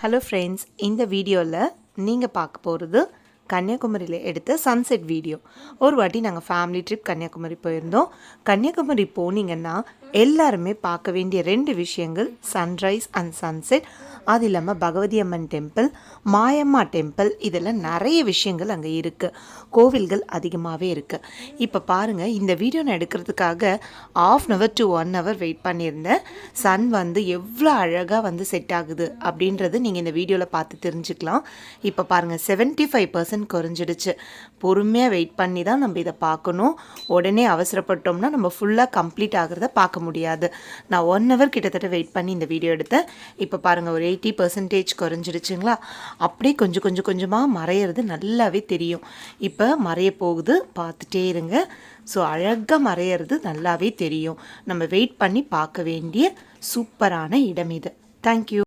Hello friends இந்த வீடியோவில் நீங்கள் பார்க்க போகிறது கன்னியாகுமரியில் எடுத்த சன்செட் வீடியோ ஒரு வாட்டி நாங்கள் ஃபேமிலி ட்ரிப் கன்னியாகுமரி போயிருந்தோம். கன்னியாகுமரி போனீங்கன்னா எல்லாருமே பார்க்க வேண்டிய ரெண்டு விஷயங்கள் சன்ரைஸ் அண்ட் சன்செட் அது இல்லாமல் பகவதி அம்மன் டெம்பிள் மாயம்மா டெம்பிள் இதெல்லாம் நிறைய விஷயங்கள் அங்கே இருக்குது கோவில்கள் அதிகமாகவே இருக்குது இப்போ பாருங்கள் இந்த வீடியோ நான் எடுக்கிறதுக்காக half an hour to one hour wait பண்ணியிருந்தேன். சன் வந்து எவ்வளோ அழகாக வந்து செட் ஆகுது அப்படின்றது நீங்கள் இந்த வீடியோவில் பார்த்து தெரிஞ்சுக்கலாம். இப்போ பாருங்கள் செவன்ட்டி ஃபைவ் பர்சன்ட் குறைஞ்சிடுச்சு. பொறுமையாக வெயிட் பண்ணி தான் நம்ம இதை பார்க்கணும். உடனே அவசரப்பட்டோம்னா நம்ம ஃபுல்லாக கம்ப்ளீட் ஆகிறத பார்க்க முடியாது. நான் ஒன் ஹவர் கிட்டத்தட்ட வெயிட் பண்ணி இந்த வீடியோ எடுத்தேன். இப்போ பாருங்கள் ஒரு எயிட்டி பர்சன்டேஜ் குறைஞ்சிடுச்சுங்களா அப்படியே கொஞ்சம் கொஞ்சம் கொஞ்சமாக மறையிறது நல்லாவே தெரியும். இப்போ மறைய போகுது பார்த்துட்டே இருங்க. ஸோ அழகாக மறையிறது நல்லாவே தெரியும். நம்ம வெயிட் பண்ணி பார்க்க வேண்டிய சூப்பரான இடம் இது. தேங்க்யூ